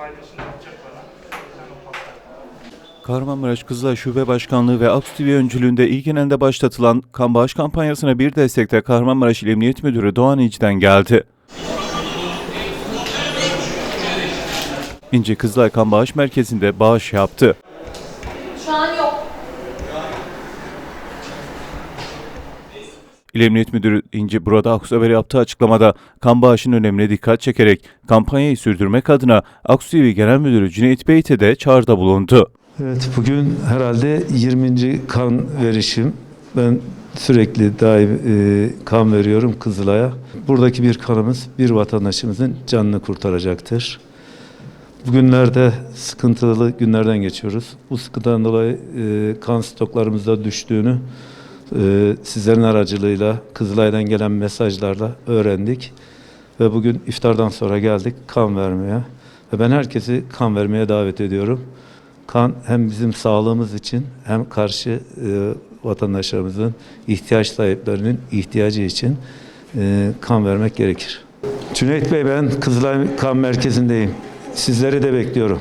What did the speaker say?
faydasını yapacak bana. Kahramanmaraş Kızılay Şube Başkanlığı ve Aksu TV öncülüğünde ilk genelde başlatılan kan bağış kampanyasına bir destekte Kahramanmaraş İl Emniyet Müdürü Doğan İnci'den geldi. İnci Kızılay Kan Bağış Merkezi'nde bağış yaptı. Şu an yok. İl Emniyet Müdürü İnci burada Aksu Haber'e yaptığı açıklamada kan bağışının önemine dikkat çekerek kampanyayı sürdürmek adına Aksu TV Genel Müdürü Cüneyt Beyt'e de çağrıda bulundu. Evet bugün herhalde 20. kan verişim. Ben sürekli daim e, kan veriyorum Kızılay'a. Buradaki bir kanımız bir vatandaşımızın canını kurtaracaktır. Bugünlerde sıkıntılı günlerden geçiyoruz. Bu sıkıntıdan dolayı e, kan stoklarımızda düştüğünü e, sizlerin aracılığıyla Kızılay'dan gelen mesajlarla öğrendik. Ve bugün iftardan sonra geldik kan vermeye. Ve ben herkesi kan vermeye davet ediyorum. Kan hem bizim sağlığımız için hem karşı e, vatandaşlarımızın ihtiyaç sahiplerinin ihtiyacı için e, kan vermek gerekir. Cüneyt Bey ben Kızılay Kan Merkezi'ndeyim. Sizleri de bekliyorum.